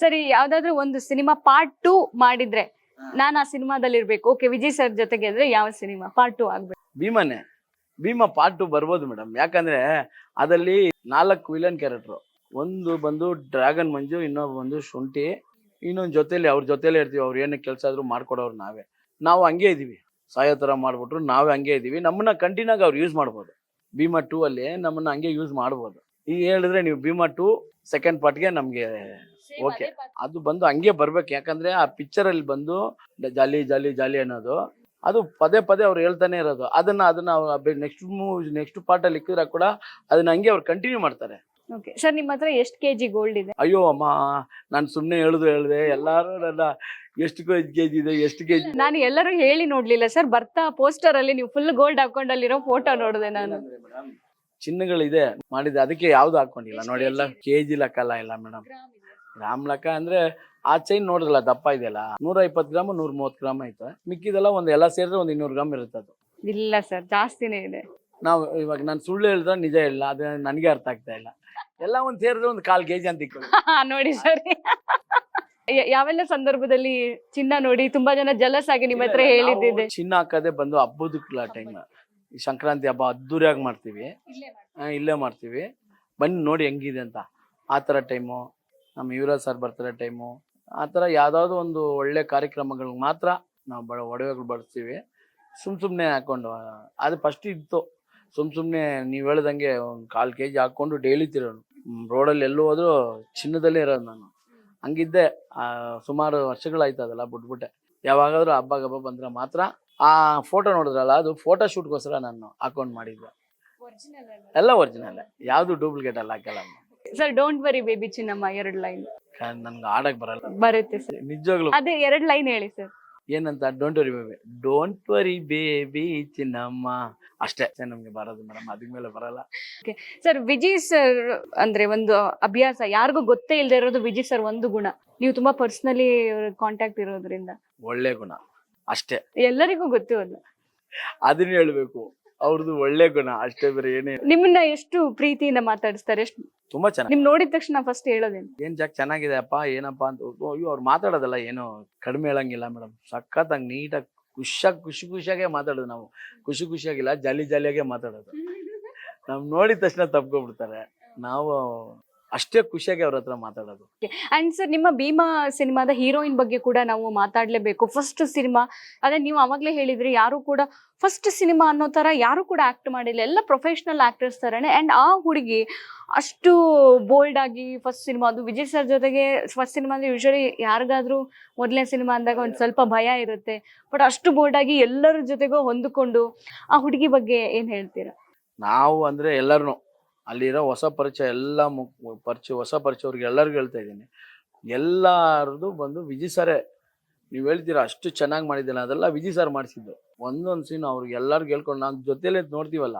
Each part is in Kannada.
ಸರಿ ಯಾವ್ದಾದ್ರು ಒಂದು ಸಿನಿಮಾ ಪಾರ್ಟ್ ಟು ಮಾಡಿದ್ರೆ ನಾನು ಆ ಸಿನಿಮಾದಲ್ಲಿ ಇರ್ಬೇಕು. ಓಕೆ ವಿಜಯ್ ಸರ್ ಜೊತೆಗೆ ಅಂದ್ರೆ ಯಾವ ಸಿನಿಮಾ? ಪಾರ್ಟ್ ಟು ಆಗ್ಬೇಕು. ಭೀಮನೆ. ಭೀಮ ಪಾರ್ಟ್ ಟು ಬರ್ಬೋದು ಮೇಡಮ್ ಯಾಕಂದ್ರೆ ಅದಲ್ಲಿ ನಾಲ್ಕು ವಿಲನ್ ಕ್ಯಾರೆಕ್ಟ್ರು ಒಂದು ಬಂದು ಡ್ರ್ಯಾಗನ್ ಮಂಜು ಇನ್ನೊಬ್ಬ ಬಂದು ಶುಂಠಿ. ಇನ್ನೊಂದು ಜೊತೆಲಿ ಅವ್ರ ಜೊತೆಲೇ ಇರ್ತೀವಿ. ಅವ್ರು ಏನೇ ಕೆಲಸ ಆದ್ರೂ ಮಾಡ್ಕೊಡೋರು ನಾವೇ. ನಾವು ಹಂಗೆ ಇದೀವಿ. ಸಾಯೋ ಥರ ಮಾಡ್ಬಿಟ್ರು ನಾವೇ ಹಂಗೆ ಇದೀವಿ. ನಮ್ಮನ್ನ ಕಂಟಿನ್ಯೂ ಆಗಿ ಅವ್ರು ಯೂಸ್ ಮಾಡ್ಬೋದು. ಭೀಮಾ ಟೂ ಅಲ್ಲಿ ನಮ್ಮನ್ನ ಹಂಗೆ ಯೂಸ್ ಮಾಡ್ಬೋದು. ಈಗ ಹೇಳಿದ್ರೆ ನೀವು ಭೀಮಾ ಟೂ ಸೆಕೆಂಡ್ ಪಾರ್ಟ್ಗೆ ನಮಗೆ Okay. ಅದು ಬಂದು ಹಂಗೆ ಬರ್ಬೇಕು. ಯಾಕಂದ್ರೆ ಆ ಪಿಕ್ಚರ್ ಅಲ್ಲಿ ಬಂದು ಜಾಲಿ ಜಾಲಿ ಜಾಲಿ ಅನ್ನೋದು ಅದು ಪದೇ ಪದೇ ಅವ್ರು ಹೇಳ್ತಾನೆ ಇರೋದು. ಅದನ್ನ ಅದನ್ನ ನೆಕ್ಸ್ಟ್ ಮೂವ್ ನೆಕ್ಸ್ಟ್ ಪಾರ್ಟ್ ಅಲ್ಲಿ ಇಕ್ಕಿದ್ರೆ ಕೂಡ ಅದನ್ನ ಹಂಗೆ ಅವ್ರು ಕಂಟಿನ್ಯೂ ಮಾಡ್ತಾರೆ. ಓಕೆ ಸರ್ ನಿಮ್ಮ ಹತ್ರ ಎಷ್ಟು ಕೆಜಿ ಗೋಲ್ಡ್ ಇದೆ? ಅಯ್ಯೋ ಅಮ್ಮ ನಾನು ಸುಮ್ಮನೆ ಹೇಳುದು ಹೇಳಿದೆ. ಎಲ್ಲಾರು ನನ್ನ ಎಷ್ಟು ಕೆ ಜಿ ಇದೆ ಎಷ್ಟು ಕೆ ಜಿ ನಾನು ಎಲ್ಲರೂ ಹೇಳಿ ನೋಡ್ಲಿಲ್ಲ ಸರ್ ಬರ್ತಾ ಪೋಸ್ಟರ್ ಅಲ್ಲಿ ನೀವು ಫುಲ್ ಗೋಲ್ಡ್ ಹಾಕೊಂಡಲ್ಲಿರೋ ಫೋಟೋ ನೋಡಿದೆ ನಾನು. ಚಿನ್ನಗಳಿದೆ. ಮಾಡಿದೆ ಅದಕ್ಕೆ ಯಾವ್ದು ಹಾಕೊಂಡಿಲ್ಲ. ನೋಡಿ ಎಲ್ಲ ಕೆಜಿ ಜಿ ಲೆಕ್ಕ ಇಲ್ಲ ಮೇಡಮ್ ಗ್ರಾಮ್ ಅಂದರೆ ಅಂದ್ರೆ ಆ ಚೈನ್ ನೋಡಿದ್ರಲ್ಲ ದಪ್ಪ ಇದೆಯಲ್ಲ? ನೂರ ಇಪ್ಪತ್ತು ಗ್ರಾಮ್ ನೂರ ಮೂವತ್ತು ಗ್ರಾಮ್ ಐತೆ ಮಿಕ್ಕಿದೆಲ್ಲ ಒಂದು ಎಲ್ಲ ಸೇರಿದ್ರೆ ಒಂದು ಇನ್ನೂರು ಗ್ರಾಮ್ ಇರುತ್ತೆ ಅದು. ಇಲ್ಲ ಸರ್ ಜಾಸ್ತಿನೇ ಇದೆ. ನಾವು ಇವಾಗ ನಾನು ಸುಳ್ಳು ಹೇಳಿದ್ರೆ ನಿಜ ಇಲ್ಲ ಅದು ನನಗೆ ಅರ್ಥ ಆಗ್ತಾ ಇಲ್ಲ. ಎಲ್ಲ ಒಂದು ಸೇರಿದ್ರೆ ಒಂದು ಕಾಲ್ ಕೆಜಿ ಅಂತ ನೋಡಿ ಸರ್. ಯಾವೆಲ್ಲ ಸಂದರ್ಭದಲ್ಲಿ ಚಿನ್ನ ನೋಡಿ ತುಂಬಾ ಜನ ಜಲಸ್ ಆಗಿ ನಿಮ್ಮ ಹತ್ರ ಹೇಳಿದ್ದಿದೆ ನಾವು ಚಿನ್ನ ಹಾಕದೆ ಬಂದು ಹಬ್ಬದ ಟೈಮ್ ಈ ಸಂಕ್ರಾಂತಿ ಹಬ್ಬ ಅದ್ದೂರಿಯಾಗಿ ಮಾಡ್ತೀವಿ. ಆ, ಇಲ್ಲೇ ಮಾಡ್ತೀವಿ. ಬನ್ನಿ ನೋಡಿ ಹೆಂಗಿದೆ ಅಂತ. ಆ ಥರ ಟೈಮು ನಮ್ಮ ಯುವರಾಜ್ ಸರ್ ಬರ್ತಾರೆ ಟೈಮು ಆ ಥರ ಯಾವುದಾದ್ರು ಒಂದು ಒಳ್ಳೆ ಕಾರ್ಯಕ್ರಮಗಳಿಗೆ ಮಾತ್ರ ನಾವು ಬಡ ಒಡವೆಗಳು ಬಳಸ್ತೀವಿ ಸುಮ್ ಸುಮ್ಮನೆ ಹಾಕೊಂಡು ಅದು ಫಸ್ಟ್ ಇತ್ತು. ಸುಮ್ ಸುಮ್ಮನೆ ನೀವು ಹೇಳ್ದಂಗೆ ಒಂದು ಕಾಲು ಕೆ ಜಿ ಹಾಕ್ಕೊಂಡು ಡೈಲಿ ತಿರೋನು ರೋಡಲ್ಲಿ ಎಲ್ಲೂ ಹೋದರೂ ಚಿನ್ನದಲ್ಲೇ ಇರೋದು ನಾನು. ಹಂಗಿದ್ದೆ ಸುಮಾರು ವರ್ಷಗಳಾಯ್ತು ಅದೆಲ್ಲ ಬಿಟ್ಬಿಟ್ಟೆ. ಯಾವಾಗಾದರೂ ಹಬ್ಬ ಗಬ್ಬ ಬಂದ್ರೆ ಮಾತ್ರ ಆ ಫೋಟೋ ನೋಡಿದ್ರಲ್ಲ ಅದು ಫೋಟೋ ಶೂಟ್ಗೋಸ್ಕರ ನಾನು ಅಕೌಂಟ್ ಮಾಡಿದ್ದೆ. ಎಲ್ಲ ಒರಿಜಿನಲ್ಲೇ ಯಾವುದು ಡೂಪ್ಲಿಕೇಟ್ ಅಲ್ಲ ಹಾಕಲ್ಲ sir don't worry baby Chinnamma ಎರಡ್ ಲೈನ್ ನನ್ಗೆ ಆಡಕ್ ಬರಲ್ಲ. ಬರುತ್ತೆ ಸರ್ ನಿಜವಾಗ್ಲು ಅದೇ ಎರಡ್ ಲೈನ್ ಹೇಳಿ ಸರ್ ಏನಂತ don't worry baby don't worry baby Chinnamma ಅಷ್ಟೇ. ನಮ್ಗೆ ಬರೋದು ಮೇಡಮ್ ಅದ್ರ ಮೇಲೆ ಬರಲ್ಲ. ಸರ್ ವಿಜಯ್ ಸರ್ ಅಂದ್ರೆ ಒಂದು ಅಭ್ಯಾಸ. ಯಾರಿಗೂ ಗೊತ್ತೇ ಇಲ್ಲದೆ ಇರೋದು ವಿಜಯ್ ಸರ್ ಒಂದು ಗುಣ. ನೀವು ತುಂಬಾ ಪರ್ಸನಲಿ ಕಾಂಟ್ಯಾಕ್ಟ್ ಇರೋದ್ರಿಂದ. ಒಳ್ಳೆ ಗುಣ. ಅಷ್ಟೇ. ಎಲ್ಲರಿಗೂ ಗೊತ್ತಿರೋದು. ಅದನ್ನ ಹೇಳ್ಬೇಕು. ಅವ್ರದ್ದು ಒಳ್ಳೆ ಗುಣ ಅಷ್ಟೇ ಬೇರೆ ಏನೇ ನಿಮ್ಮನ್ನ ಎಷ್ಟು ಪ್ರೀತಿಯಿಂದ ಮಾತಾಡಿಸ್ತಾರೆ? ಎಷ್ಟು ತುಂಬಾ ಚೆನ್ನಾಗಿ ನಿಮ್ ನೋಡಿದ ತಕ್ಷಣ ಫಸ್ಟ್ ಹೇಳೋದೇನು? ಏನ್ ಜಾಕ್ ಚೆನ್ನಾಗಿದೆ ಅಪ್ಪ ಏನಪ್ಪ ಅಂತ ಓ, ಅಯ್ಯೋ ಅವ್ರು ಮಾತಾಡೋದಲ್ಲ ಏನು ಕಡಿಮೆ ಹೇಳಂಗಿಲ್ಲ ಮೇಡಮ್. ಸಖತ್ತಾಗಿ ನೀಟಾಗಿ ಖುಷಿಯಾಗಿ ಖುಷಿ ಖುಷಿಯಾಗೆ ಮಾತಾಡೋದು ನಾವು. ಖುಷಿ ಖುಷಿಯಾಗಿಲ್ಲ ಜಾಲಿ ಜಾಲಿಯಾಗೆ ಮಾತಾಡೋದು. ನಾವು ನೋಡಿದ ತಕ್ಷಣ ತಪ್ಕೊಬಿಡ್ತಾರೆ. ನಾವು ಅಷ್ಟೇ ಖುಷಿಯಾಗಿ ಅವ್ರ ಹತ್ರ ಮಾತಾಡೋದು. ಅಂಡ್ ಸರ್ ನಿಮ್ಮ ಭೀಮಾ ಸಿನಿಮಾದ ಹೀರೋಯಿನ್ ಬಗ್ಗೆ ಕೂಡ ನಾವು ಮಾತಾಡ್ಲೇಬೇಕು. ಫಸ್ಟ್ ಸಿನಿಮಾ ಅದೇ ನೀವು ಅವಾಗ್ಲೇ ಹೇಳಿದ್ರಿ ಯಾರು ಕೂಡ ಫಸ್ಟ್ ಸಿನಿಮಾ ಅನ್ನೋ ತರ ಯಾರು ಕೂಡ ಆಕ್ಟ್ ಮಾಡಿಲ್ಲ. ಎಲ್ಲ ಪ್ರೊಫೆಷನಲ್ ಆಕ್ಟರ್ಸ್ ತರನೇ ಅಂಡ್ ಆ ಹುಡುಗಿ ಅಷ್ಟು ಬೋಲ್ಡ್ ಆಗಿ ಫಸ್ಟ್ ಸಿನಿಮಾ ಅದು ವಿಜಯ್ ಸರ್ ಜೊತೆಗೆ ಫಸ್ಟ್ ಸಿನಿಮಾ ಅಂದ್ರೆ ಯೂಶಲಿ ಯಾರಿಗಾದ್ರೂ ಮೊದಲನೇ ಸಿನಿಮಾ ಅಂದಾಗ ಒಂದು ಸ್ವಲ್ಪ ಭಯ ಇರುತ್ತೆ. ಬಟ್ ಅಷ್ಟು ಬೋಲ್ಡ್ ಆಗಿ ಎಲ್ಲರ ಜೊತೆಗೂ ಹೊಂದಿಕೊಂಡು ಆ ಹುಡುಗಿ ಬಗ್ಗೆ ಏನ್ ಹೇಳ್ತೀರಾ? ನಾವು ಅಂದ್ರೆ ಎಲ್ಲರೂ ಅಲ್ಲಿರೋ ಹೊಸ ಪರಿಚಯ ಎಲ್ಲ ಪರಿಚಯ ಹೊಸ ಪರಿಚಯವ್ರಿಗೆ ಎಲ್ಲರಿಗೂ ಹೇಳ್ತಾ ಇದ್ದೀನಿ. ಎಲ್ಲರದು ಬಂದು ವಿಜಿ ಸರೇ ನೀವು ಹೇಳ್ತೀರಾ ಅಷ್ಟು ಚೆನ್ನಾಗಿ ಮಾಡಿದ್ದೀನ ಅದೆಲ್ಲ ವಿಜಿ ಸರ್ ಮಾಡಿಸಿದ್ದು. ಒಂದೊಂದು ಸೀನ್ ಅವ್ರಿಗೆ ಎಲ್ಲರಿಗೂ ಹೇಳ್ಕೊಂಡು ನಾವು ಜೊತೆಲೇ ನೋಡ್ತೀವಲ್ಲ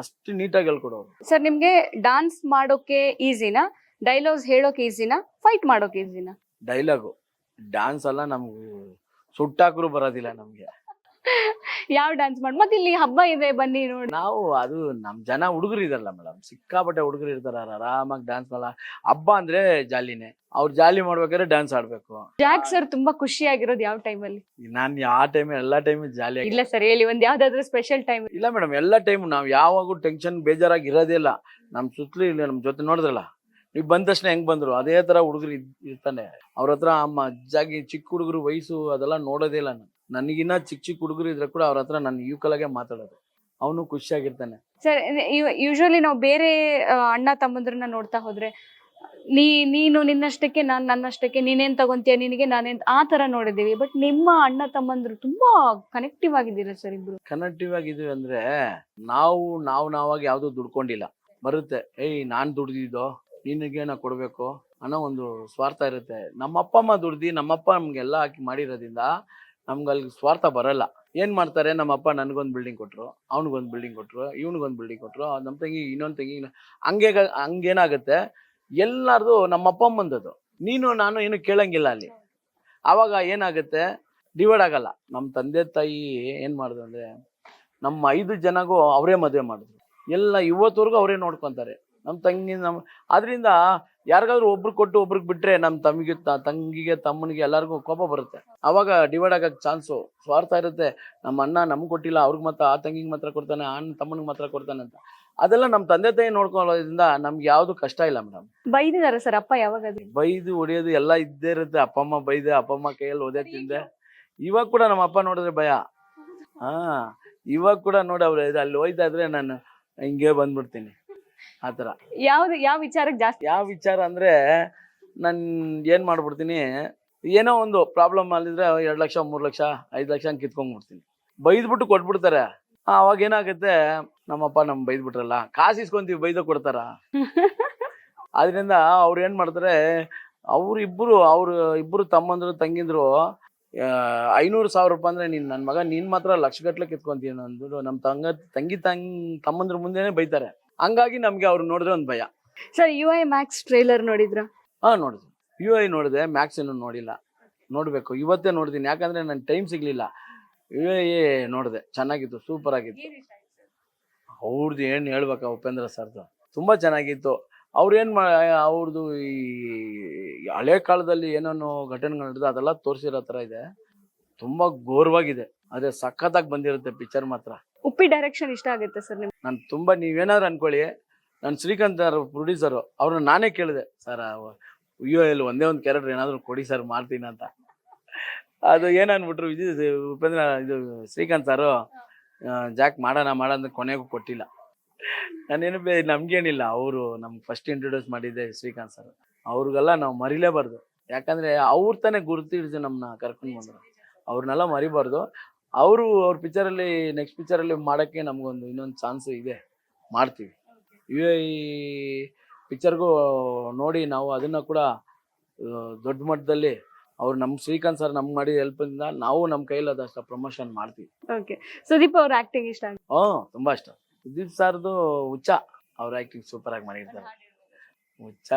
ಅಷ್ಟು ನೀಟಾಗಿ ಹೇಳ್ಕೊಡೋರು. ಸರ್ ನಿಮಗೆ ಡಾನ್ಸ್ ಮಾಡೋಕೆ ಈಸಿನಾ ಡೈಲಾಗ್ಸ್ ಹೇಳೋಕೆ ಈಸಿನಾ ಫೈಟ್ ಮಾಡೋಕೆ ಈಸಿನಾ ಡೈಲಾಗು ಡ್ಯಾನ್ಸ್ ಎಲ್ಲ ನಮ್ಗೆ ಸುಟ್ಟಾಕರೂ ಬರೋದಿಲ್ಲ ನಮ್ಗೆ. ಯಾವ ಡ್ಯಾನ್ಸ್ ಮಾಡಿ ಮತ್ತೆ ಇಲ್ಲಿ ಹಬ್ಬ ಇದೆ ಬನ್ನಿ ನೋಡಿ. ನಾವು ಅದು ನಮ್ ಜನ ಹುಡುಗರು ಇದಾರಲ್ಲ ಮೇಡಮ್ ಸಿಕ್ಕಾಪಟ್ಟೆ ಹುಡುಗರು ಇರ್ತಾರ ಆರಾಮಾಗಿ ಡ್ಯಾನ್ಸ್ ಮಾಡ ಹಬ್ಬ ಅಂದ್ರೆ ಜಾಲಿನೇ. ಅವ್ರು ಜಾಲಿ ಮಾಡ್ಬೇಕಾದ್ರೆ ಡ್ಯಾನ್ಸ್ ಆಡ್ಬೇಕು. ಜಾಕ್ ಸರ್ ತುಂಬಾ ಖುಷಿಯಾಗಿರೋದು ಯಾವ ಟೈಮಲ್ಲಿ ನಾನು ಯಾವ ಟೈಮ್ ಎಲ್ಲಾ ಟೈಮ್ ಜಾಲಿ ಇಲ್ಲ ಸರ್ ಹೇಳಿ ಒಂದ್ ಯಾವ್ದಾದ್ರು ಸ್ಪೆಷಲ್ ಟೈಮ್ ಇಲ್ಲ ಮೇಡಮ್ ಎಲ್ಲಾ ಟೈಮ್ ನಾವು ಯಾವಾಗೂ ಟೆನ್ಷನ್ ಬೇಜಾರಾಗಿ ಇರೋದಿಲ್ಲ ಇಲ್ಲ. ನಮ್ ಸುತ್ತಲೂ ಇಲ್ಲ ನಮ್ ಜೊತೆ ನೋಡಿದ್ರಲ್ಲ ನೀವು ಬಂದ ತಕ್ಷಣ ಹೆಂಗ್ ಬಂದ್ರು? ಅದೇ ತರ ಹುಡುಗರು ಇರ್ತಾನೆ. ಅವ್ರ ಹತ್ರ ಅಮ್ಮ ಅಜ್ಜಾಗಿ ಚಿಕ್ಕ ಹುಡುಗರು ವಯಸ್ಸು ಅದೆಲ್ಲ ನೋಡೋದೇ ಇಲ್ಲ ನಾನು. ನನಗಿನ್ನ ಚಿಕ್ಕ ಚಿಕ್ಕ ಹುಡುಗರು ಇದ್ರೆ ಕೂಡ ಅವ್ರ ಹತ್ರ ನಾನು ಈಕ್ವಲಾಗೆ ಮಾತಾಡೋದು. ಅವನು ಖುಷಿಯಾಗಿರ್ತಾನೆ. ಸರ್ ಯೂಶಲಿ ನಾವು ಬೇರೆ ಅಣ್ಣ ತಮ್ಮಂದ್ರನ್ನ ನೋಡ್ತಾ ಹೋದ್ರೆ ನೀ ನೀನು ನಿನ್ನಷ್ಟಕ್ಕೆ ನಾನು ನನ್ನಷ್ಟಕ್ಕೆ ನೀನೇನ್ ತಗೊಂತೀಯ ನಿನಗೆ ನಾನೇನ್ ಆ ತರ ನೋಡಿದೀವಿ ಬಟ್ ನಿಮ್ಮ ಅಣ್ಣ ತಮ್ಮಂದ್ರು ತುಂಬಾ ಕನೆಕ್ಟಿವ್ ಆಗಿದ್ದೀರಾ ಸರ್ ಇಬ್ರು? ಕನೆಕ್ಟಿವ್ ಆಗಿದೀವಿ ಅಂದ್ರೆ ನಾವು ನಾವು ನಾವಾಗಿ ಯಾವ್ದು ದುಡ್ಕೊಂಡಿಲ್ಲ. ಬರುತ್ತೆ ಏಯ್ ನಾನ್ ದುಡ್ದಿದ್ದೋ ನಿನಗೆ ನಾ ಕೊಡ್ಬೇಕು? ಅನ್ನೋ ಒಂದು ಸ್ವಾರ್ಥ ಇರುತ್ತೆ. ನಮ್ಮ ಅಪ್ಪ ಅಮ್ಮ ದುಡ್ದಿ ನಮ್ಮಪ್ಪ ನಮ್ಗೆಲ್ಲ ಹಾಕಿ ಮಾಡಿರೋದ್ರಿಂದ ನಮ್ಗೆ ಅಲ್ಲಿ ಸ್ವಾರ್ಥ ಬರಲ್ಲ. ಏನ್ ಮಾಡ್ತಾರೆ? ನಮ್ಮ ಅಪ್ಪ ನನಗೊಂದು ಬಿಲ್ಡಿಂಗ್ ಕೊಟ್ರು, ಅವ್ನಿಗೊಂದು ಬಿಲ್ಡಿಂಗ್ ಕೊಟ್ರು, ಇವ್ನಿಗೊಂದು ಬಿಲ್ಡಿಂಗ್ ಕೊಟ್ರು ನಮ್ಮ ತಂಗಿ ಇನ್ನೊಂದು ತಂಗಿ ಹಂಗೆ ಹಂಗೇನಾಗುತ್ತೆ? ಎಲ್ಲಾರ್ದು ನಮ್ಮ ಅಪ್ಪ ಅಮ್ಮಂದದು ನೀನು, ನಾನು ಏನು ಕೇಳಂಗಿಲ್ಲ ಅಲ್ಲಿ. ಆವಾಗ ಏನಾಗುತ್ತೆ? ಡಿವೈಡ್ ಆಗಲ್ಲ. ನಮ್ಮ ತಂದೆ, ತಾಯಿ ಏನ್ ಮಾಡಿದ್ರು ಅಂದ್ರೆ, ನಮ್ಮ ಐದು ಜನಗೂ ಅವರೇ ಮದುವೆ ಮಾಡಿದ್ರು ಎಲ್ಲ ಇವತ್ತವರೆಗೂ ಅವರೇ ನೋಡ್ಕೊಂತಾರೆ. ನಮ್ಮ ತಂಗಿ ನಮ್ಮ ಅದರಿಂದ ಯಾರಿಗಾದ್ರೂ ಒಬ್ರಿಗೆ ಕೊಟ್ಟು ಒಬ್ರಿಗೆ ಬಿಟ್ರೆ ನಮ್ಮ ತಮಗೆ ತಂಗಿಗೆ ತಮ್ಮನಿಗೆ ಎಲ್ಲರಿಗೂ ಕೋಪ ಬರುತ್ತೆ. ಅವಾಗ ಡಿವೈಡ್ ಆಗಕ್ಕೆ ಚಾನ್ಸು ಸ್ವಾರ್ಥ ಇರುತ್ತೆ. ನಮ್ಮ ಅಣ್ಣ ನಮ್ಗೆ ಕೊಟ್ಟಿಲ್ಲ ಅವ್ರಿಗೆ ಮಾತ್ರ ಆ ತಂಗಿಗೆ ಮಾತ್ರ ಕೊಡ್ತಾನೆ ಆ ಅಣ್ಣ ತಮ್ಮನಿಗೆ ಮಾತ್ರ ಕೊಡ್ತಾನೆ ಅಂತ. ಅದೆಲ್ಲ ನಮ್ಮ ತಂದೆ ತಾಯಿ ನೋಡ್ಕೊಳ್ಳೋದ್ರಿಂದ ನಮ್ಗೆ ಯಾವುದು ಕಷ್ಟ ಇಲ್ಲ ಮೇಡಮ್. ಬೈದಿದಾರ ಸರ್ ಅಪ್ಪ ಯಾವಾಗ ಬೈದು ಹೊಡೆಯೋದು ಎಲ್ಲ ಇದ್ದೇ ಇರುತ್ತೆ. ಅಪ್ಪ ಅಮ್ಮ ಬೈದೆ ಅಪ್ಪ ಅಮ್ಮ ಕೈಯಲ್ಲಿ ಒದೆ ತಿಂದೆ. ಇವಾಗ ಕೂಡ ನಮ್ಮ ಅಪ್ಪ ನೋಡಿದ್ರೆ ಭಯ. ಹಾ ಇವಾಗ ಕೂಡ ನೋಡಿ ಅವ್ರು ಅಲ್ಲಿ ಹೋಯ್ತಾ ಇದ್ರೆ ನಾನು ಹಿಂಗೆ ಬಂದ್ಬಿಡ್ತೀನಿ. ಆ ಥರ. ಯಾವ್ದು ಯಾವ ವಿಚಾರಕ್ಕೆ ಜಾಸ್ತಿ? ಯಾವ ವಿಚಾರ ಅಂದ್ರೆ ನಾನು ಏನ್ ಮಾಡ್ಬಿಡ್ತೀನಿ ಏನೋ ಒಂದು ಪ್ರಾಬ್ಲಮ್ ಅಲ್ಲಿದ್ರೆ ಎರಡು ಲಕ್ಷ ಮೂರು ಲಕ್ಷ ಐದು ಲಕ್ಷ ಹಂಗೆ ಕಿತ್ಕೊಂಡ್ಬಿಡ್ತೀನಿ ಬೈದ್ಬಿಟ್ಟು ಕೊಟ್ಬಿಡ್ತಾರೆ. ಅವಾಗ ಏನಾಗುತ್ತೆ ನಮ್ಮಪ್ಪ ನಮ್ ಬೈದ್ಬಿಟ್ರಲ್ಲ ಕಾಸು ಇಸ್ಕೊಂತೀವಿ ಬೈದ ಕೊಡ್ತಾರ. ಅದರಿಂದ ಅವ್ರು ಏನ್ ಮಾಡ್ತಾರೆ ಅವ್ರು ಇಬ್ಬರು ಅವ್ರು ಇಬ್ಬರು ತಮ್ಮಂದ್ರು ತಂಗಿದ್ರು ಐನೂರು ಸಾವಿರ ರೂಪಾಯಿ ಅಂದ್ರೆ ನೀನ್ ನನ್ನ ಮಗ ನೀನ್ ಮಾತ್ರ ಲಕ್ಷ ಕಿತ್ಕೊಂತೀನಿ ಅಂದ್ರು ನಮ್ ನಮ್ಮ ತಂಗ ತಂಗಿ ತಂಗ್ ತಮ್ಮಂದ್ರ ಮುಂದೆನೆ ಬೈತಾರೆ. ಹಂಗಾಗಿ ನಮ್ಗೆ ಅವ್ರು ನೋಡಿದ್ರೆ ಒಂದು ಭಯ. Sir U I Max trailer ನೋಡಿದ್ರ? ಹಾ ನೋಡಿದೆ ಯು ಐ ನೋಡಿದೆ ಮ್ಯಾಕ್ಸ್ ಇನ್ನೂ ನೋಡಿಲ್ಲ. ನೋಡಬೇಕು. ಇವತ್ತೇ ನೋಡ್ತೀನಿ. ಯಾಕಂದ್ರೆ ನನ್ ಟೈಮ್ ಸಿಗ್ಲಿಲ್ಲ. ಯು ಐ ನೋಡಿದೆ. ಚೆನ್ನಾಗಿತ್ತು ಸೂಪರ್ ಆಗಿತ್ತು. ಅವ್ರದ್ದು ಏನು ಹೇಳ್ಬೇಕಾ ಉಪೇಂದ್ರ ಸರ್ದು ತುಂಬಾ ಚೆನ್ನಾಗಿತ್ತು. ಅವ್ರೇನು ಏನ್ ಮಾ ಅವ್ರದ್ದು ಈ ಹಳೆ ಕಾಲದಲ್ಲಿ ಏನೇನೋ ಘಟನೆಗಳು ನಡೆದು ಅದೆಲ್ಲ ತೋರಿಸಿರೋ ಥರ ಇದೆ. ತುಂಬಾ ಘೋರವಾಗಿದೆ. ಅದೇ ಸಖತ್ತಾಗಿ ಬಂದಿರುತ್ತೆ ಪಿಕ್ಚರ್ ಮಾತ್ರ. ಉಪ್ಪಿ ಡೈರೆಕ್ಷನ್ ಇಷ್ಟ ಆಗುತ್ತೆ ಸರ್ ನಿಮ್ಗೆ? ನಾನು ತುಂಬಾ ನೀವೇನಾದ್ರು ಅನ್ಕೊಳ್ಳಿ. ನಾನು ಶ್ರೀಕಾಂತ್ ಪ್ರೊಡ್ಯೂಸರು ಅವ್ರನ್ನ ನಾನೇ ಕೇಳಿದೆ ಸರ್ ಅಯ್ಯೋ ಎಲ್ಲಿ ಒಂದೇ ಒಂದು ಕ್ಯಾರೆಕ್ಟರ್ ಏನಾದರೂ ಕೊಡಿ ಸರ್ ಮಾಡ್ತೀನಿ ಅಂತ. ಅದು ಏನನ್ಬಿಟ್ರು ಇದು ಉಪೇಂದ್ರ, ಇದು ಶ್ರೀಕಾಂತ್ ಸಾರು ಜಾಕ್ ಮಾಡೋಣ ಮಾಡೋಣ ಅಂತ ಕೊನೆಗೂ ಕೊಟ್ಟಿಲ್ಲ. ನಾನೇನು ಬೇ, ನಮಗೇನಿಲ್ಲ, ಅವರು ನಮ್ಗೆ ಫಸ್ಟ್ ಇಂಟ್ರೊಡ್ಯೂಸ್ ಮಾಡಿದ್ದೆ ಶ್ರೀಕಾಂತ್ ಸರ್ ಅವ್ರಿಗೆಲ್ಲ ನಾವು ಮರಿಲೇಬಾರ್ದು. ಯಾಕಂದ್ರೆ ಅವ್ರ ತಾನೇ ಗುರುತಿಡ್ದು ನಮ್ಮನ್ನ ಕರ್ಕೊಂಡು ಬಂದರು. ಅವ್ರನ್ನೆಲ್ಲ ಮರಿಬಾರ್ದು. ಅವರು ಅವ್ರ ಪಿಕ್ಚರಲ್ಲಿ ನೆಕ್ಸ್ಟ್ ಪಿಕ್ಚರಲ್ಲಿ ಮಾಡೋಕ್ಕೆ ನಮಗೊಂದು ಇನ್ನೊಂದು ಚಾನ್ಸ್ ಇದೆ. ಮಾಡ್ತೀವಿ. ಯು ಈ ಪಿಕ್ಚರ್ಗೂ ನೋಡಿ ನಾವು ಅದನ್ನು ಕೂಡ ದೊಡ್ಡ ಮಟ್ಟದಲ್ಲಿ ಅವ್ರು ನಮ್ಮ ಶ್ರೀಕಾಂತ್ ಸರ್ ನಮ್ಗೆ ಮಾಡಿದ ಹೆಲ್ಪಿಂದ ನಾವು ನಮ್ಮ ಕೈಲಾದಷ್ಟು ಪ್ರಮೋಷನ್ ಮಾಡ್ತೀವಿ. ಓಕೆ ಸುದೀಪ್ ಅವ್ರ ಆಕ್ಟಿಂಗ್ ಇಷ್ಟ ಹ್ಞೂ ತುಂಬ ಇಷ್ಟ. ಸುದೀಪ್ ಸರ್ದು ಹುಚ್ಚ. ಅವ್ರ ಆ್ಯಕ್ಟಿಂಗ್ ಸೂಪರಾಗಿ ಆಗಿ ಮಾಡಿರ್ತಾರೆ ಹುಚ್ಚ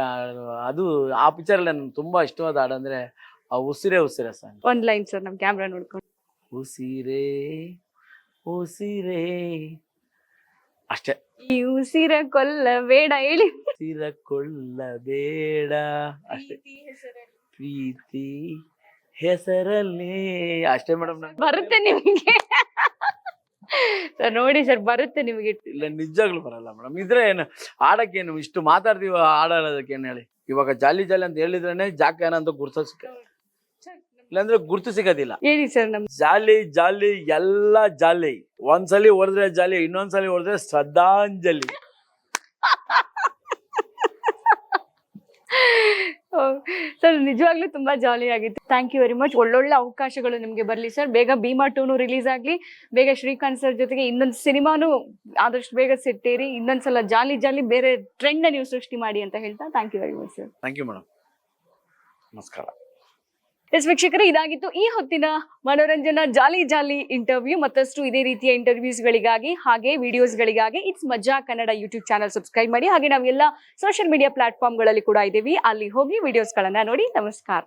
ಅದು ಆ ಪಿಕ್ಚರಲ್ಲಿ ನನ್ಗೆ ತುಂಬ ಇಷ್ಟವಾದ ಹಾಡಂದ್ರೆ ಆ ಉಸಿರೇ ಉಸಿರೇ ಸರ್ ಒಂದು ಲೈನ್ ಸರ್ ನಮ್ಮ ಕ್ಯಾಮ್ರಾ ನೋಡ್ಕೊಂಡು. ಉಸಿರೇ ಉಸಿರೇ. ಅಷ್ಟೇ. ಈ ಉಸಿರ ಕೊಲ್ಲ ಬೇಡ ಹೇಳಿ. ಉಸಿರ ಕೊಳ್ಳಬೇಡ ಅಷ್ಟೇ. ಪ್ರೀತಿ ಹೆಸರಲ್ಲಿ. ಅಷ್ಟೇ ಮೇಡಮ್ ಬರುತ್ತೆ ನಿಮಗೆ. ಸರ್ ನೋಡಿ ಸರ್ ಬರುತ್ತೆ ನಿಮಗೆ. ಇಲ್ಲ ನಿಜಾಗ್ಲೂ ಬರಲ್ಲ ಮೇಡಮ್. ಇದ್ರೆ ಏನು ಆಡಕ್ಕೇನು ಇಷ್ಟು ಮಾತಾಡ್ತೀವಿ ಆಡೋದಕ್ಕೆ ಏನು ಹೇಳಿ. ಇವಾಗ ಜಾಲಿ ಜಾಲಿ ಅಂತ ಹೇಳಿದ್ರೇನೆ ಜಾಕ ಏನಂತ ಗುರ್ತ ಸಿಕ್ಕ ಇಲ್ಲಾಂದ್ರೆ ಗುರ್ತು ಸಿಗೋದಿಲ್ಲ. ಹೇಳಿ ಸರ್ ನಮ್ ಜಾಲಿ ಜಾಲಿ ಎಲ್ಲ ಜಾಲಿ. ಒಂದ್ಸಲಿ ಹೊಡೆದ್ರೆ ಜಾಲಿ ಇನ್ನೊಂದ್ಸಲಿ ಹೊಡೆದ್ರೆ ಶ್ರದ್ಧಾಂಜಲಿ. ಸರ್ ನಿಜವಾಗ್ಲೂ ತುಂಬಾ ಜಾಲಿ ಆಗಿತ್ತು. ಥ್ಯಾಂಕ್ ಯು ವೆರಿ ಮಚ್ ಒಳ್ಳೊಳ್ಳೆ ಅವಕಾಶಗಳು ನಿಮಗೆ ಬರ್ಲಿ ಸರ್. ಬೇಗ ಭೀಮಾ ಟೂನು ರಿಲೀಸ್ ಆಗಲಿ. ಬೇಗ ಶ್ರೀಕಾಂತ್ ಸರ್ ಜೊತೆಗೆ ಇನ್ನೊಂದು ಸಿನಿಮಾನು ಆದಷ್ಟು ಬೇಗ ಸಿಟ್ಟೇರಿ ಇನ್ನೊಂದ್ಸಲ ಜಾಲಿ ಜಾಲಿ ಬೇರೆ ಟ್ರೆಂಡ್ ನೀವು ಸೃಷ್ಟಿ ಮಾಡಿ ಅಂತ ಹೇಳ್ತಾ thank you very much sir thank you madam ನಮಸ್ಕಾರ. ಎಸ್ ವೀಕ್ಷಕರು, ಇದಾಗಿತ್ತು ಈ ಹೊತ್ತಿನ ಮನೋರಂಜನಾ ಜಾಲಿ ಜಾಲಿ ಇಂಟರ್ವ್ಯೂ ಮತ್ತಷ್ಟು ಇದೇ ರೀತಿಯ ಇಂಟರ್ವ್ಯೂಸ್ಗಳಿಗಾಗಿ ಹಾಗೆ ವಿಡಿಯೋಸ್ಗಳಿಗಾಗಿ ಇಟ್ಸ್ ಮಜಾ ಕನ್ನಡ ಯೂಟ್ಯೂಬ್ ಚಾನಲ್ ಸಬ್ಸ್ಕ್ರೈಬ್ ಮಾಡಿ. ಹಾಗೆ ನಾವೆಲ್ಲ ಸೋಷಿಯಲ್ ಮೀಡಿಯಾ ಪ್ಲಾಟ್ಫಾರ್ಮ್ಗಳಲ್ಲಿ ಕೂಡ ಇದ್ದೀವಿ. ಅಲ್ಲಿ ಹೋಗಿ ವಿಡಿಯೋಸ್ಗಳನ್ನ ನೋಡಿ. ನಮಸ್ಕಾರ.